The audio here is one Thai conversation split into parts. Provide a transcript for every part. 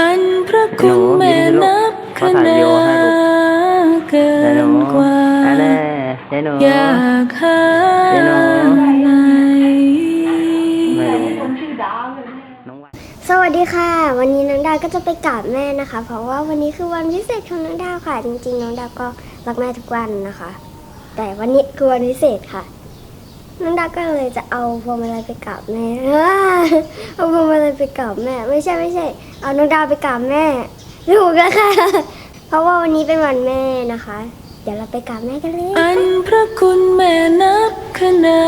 อันพระคุณแม่นับขนาเกิเดี๋ยวนหนูกว่าอันแน่เดี๋ยวหนูอยากหาเดี๋ยวหนูไหนไม่รู้น้องวันสวัสดีค่ะ วันนี้น้องดาวก็จะไปกราบแม่นะคะ เพราะว่าวันนี้คือวันพิเศษของน้องดาวค่ะ จริงๆน้องดาวก็รักแม่ทุกวันนะคะ แต่วันนี้คือวันพิเศษค่ะ น้องดาก็เลยจะเอาพวงมาลัยไปกราบแม่เอาพวงมาลัยไปกราบแม่ ไม่ใช่ไม่ใช่ เอาน้องดาวไปกราบแม่ถูกแล้วค่ะ เพราะว่าวันนี้เป็นวันแม่นะคะ เดี๋ยวเราไปกราบแม่กันเลยอันพระคุณแม่นับขนา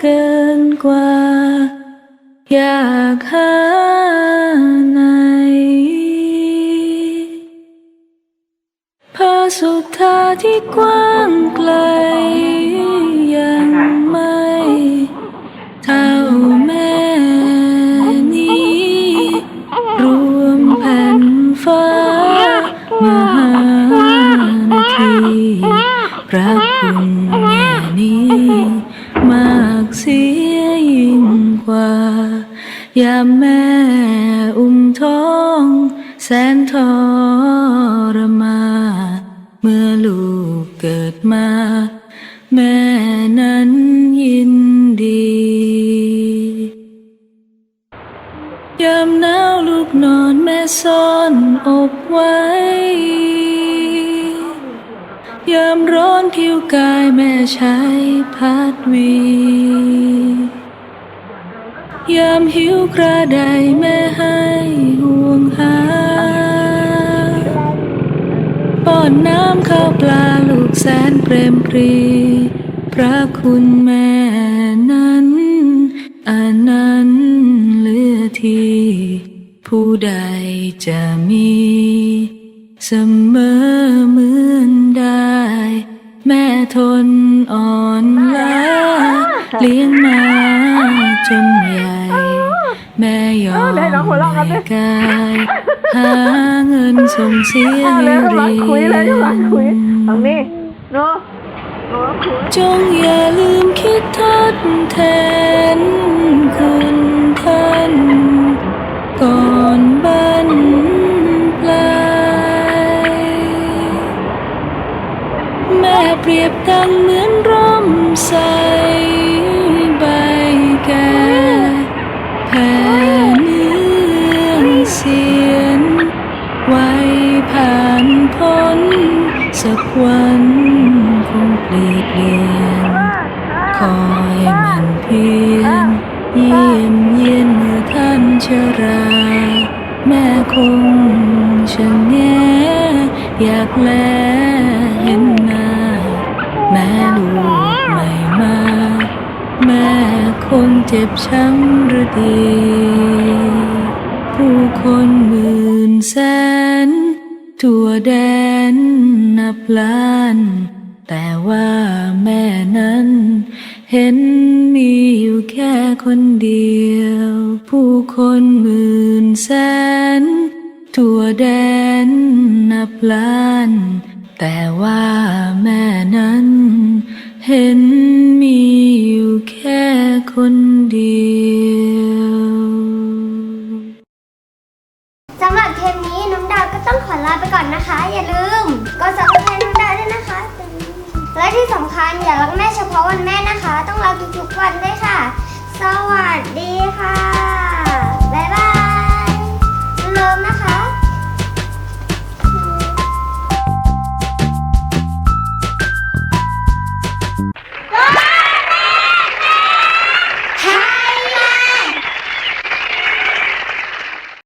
เกินกว่า อยากหาไหนพระสุธาที่กว้างไกล ไม่เท่าแม่นี้ รวมแผ่นฟ้ามหานาทีพระคุณแม่นี้ มากเสียยิ่งกว่า ยามแม่อุ้มท้อง แสนทรมา เมื่อลูกเกิดมา แม่ นั้นยินดียามหนาวลูกนอนแม่ซ่อนอกไว้ ยามร้อนผิวกายแม่ใช้พัดวี ยามหิวกระไดแม่ให้ห่วงหาป้อนน้ำข้าวปลาลูกแสนเปรมปรี พระคุณแม่นั้นอันนั้นเหลือที่ผู้ใดจะมี เสมอเหมือนได้ แม่ทนอ่อนล้าเลี้ยงมาจนใหญ่ แม่ยอมไม่กายหาเงินส่งเสียให้เลยเรีกำลังคุยเลยกำลังคุยตรงนี้เนาะเนาะ จงอย่าลืมคิดทดแทนคุณท่านก่อนบันปลายแม่เปรียบดังเหมือนร่มใสใบแก่แผ่เนื้อเสียนไว้ผ่านพ้น สักวันคงเปลี่ยนเปลี่ยนคอยมันเพียงเยี่ยมเยียนเมื่อท่านชรา แม่คงชะแงอยากแลเห็นหน้า แม่ลูกไม่มา แม่คงเจ็บช้ำหรือดี ผู้คนหมื่นแสนทั่วแดน ล้าน แต่ว่าแม่นั้น เห็นมีอยู่แค่คนเดียว ผู้คนหมื่นแสน ทั่วแดนนับล้าน แต่ว่าแม่นั้น เห็นมีอยู่แค่คนเดียวสำหรับเทปนี้น้องดาวก็ต้องขอลาไปก่อนนะคะ อย่าลืม ที่สำคัญอย่ารักแม่เฉพาะวันแม่นะคะ ต้องรักทุกๆวันด้วยค่ะ สวัสดีค่ะ